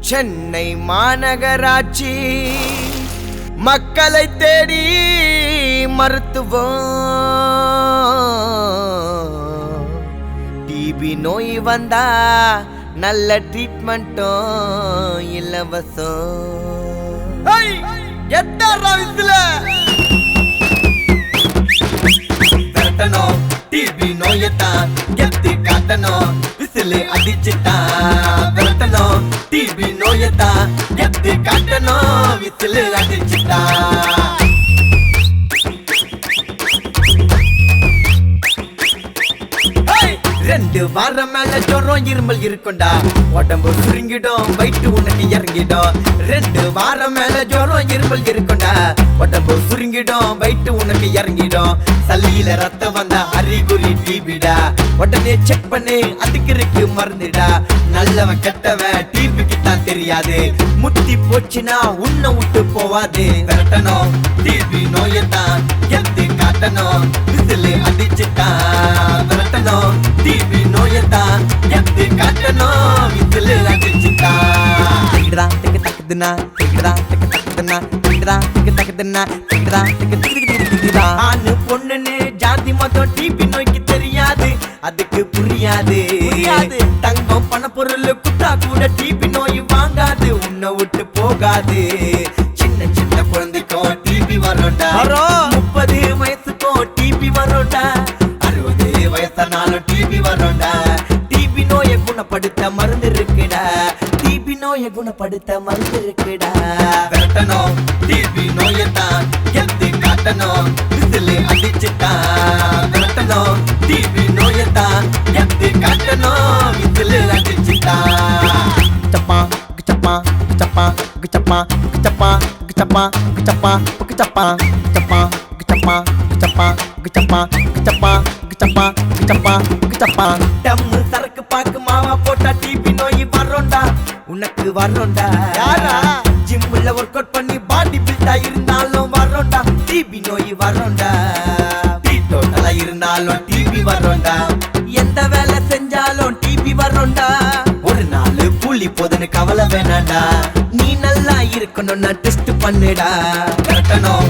சென்னை மாநகராட்சி. மக்களை தேடி மருத்துவம். டிபி நோய் வந்தா நல்ல ட்ரீட்மெண்ட்டும் இலவசம். எத்தாரா இதுல விரட்டணும் டிபி நோயத்தான் எத்தி காட்டணும். விசிலு அடிச்சுட்டான். எத்தி காட்டணும் விசிலு அடிச்சுட்டான் ரெண்டு வாரம் மேல ஜொரம் இருமல் இருக்கும்டா. உடம்பு சுருங்கிடும் வயிற்று உனக்கு இறங்கிடும். ரெண்டு வாரம் மேல ஜொரம் இருமல் இருக்கும்டா. உடம்பு சுருங்கிடும் வயிற்று உனக்கு இறங்கிடும். சல்லியில ரத்தம் வந்தா அறிகுறி டிபிடா. உடனே செக் பண்ணு அதுக்கு இருக்கு மருந்துடா. நல்லவன் கெட்டவன் டிபிக்கு தான் தெரியாது. முட்டி போச்சுன்னா உன்னை விட்டு போவாது. விரட்டணும் டிபி நோயத்தான் எத்து காட்டணும். இதுல அடிச்சுட்டா தக்குதுன்னா திக்கிடா திக்கு தக்குதுன்னா திக்கிடா திக்கு தக்குதுன்னா திக்கிடா திக்கு திக்கு திக்கு திக்குதா ஆணு பொண்ணுன்னு ஜாதி மதம் டிபி நோய்க்கு தெரியாது. அதுக்கு புரியாது. தங்கம் பண பொருள் குட்டா கூட டிபி நோய் வாங்காது. உன்னை விட்டு போகாது. நோயை குணப்படுத்த மருந்து இருக்குடா விரட்டணும் டிபி நோயத்தான் எத்து காட்டணும் விசிலு அடிச்சுட்டான் விரட்டணும் டிபி நோயத்தான் எத்து காட்டணும் விசிலு அடிச்சுட்டான் Gachapa, gachapa, gachapa, gachapa, gachapa, gachapa, gachapa, gachapa, gachapa, gachapa, gachapa, gachapa, gachapa, gachapa, gachapa, gachapa. டம்மு சரக்கு பாக்கு மாவா போட்டா டிபி உனக்கு வரோண்டா யாரா? ஜிம்ல ஒர்க் அவுட் பண்ணி பாடி பில்டா இருந்தாலும் வரோண்டா டிபி நோய் வரோண்டா டோட்டலா இருந்தாலும் டிபி வரோண்டா எந்த வேலை செஞ்சாலும் டிபி வரோண்டா ஒரு நாள் கூலி போதுன்னு கவலை வேணாண்டா நீ நல்லா இருக்கணும்னா டெஸ்ட் பண்ணுடா. கட்டணும்.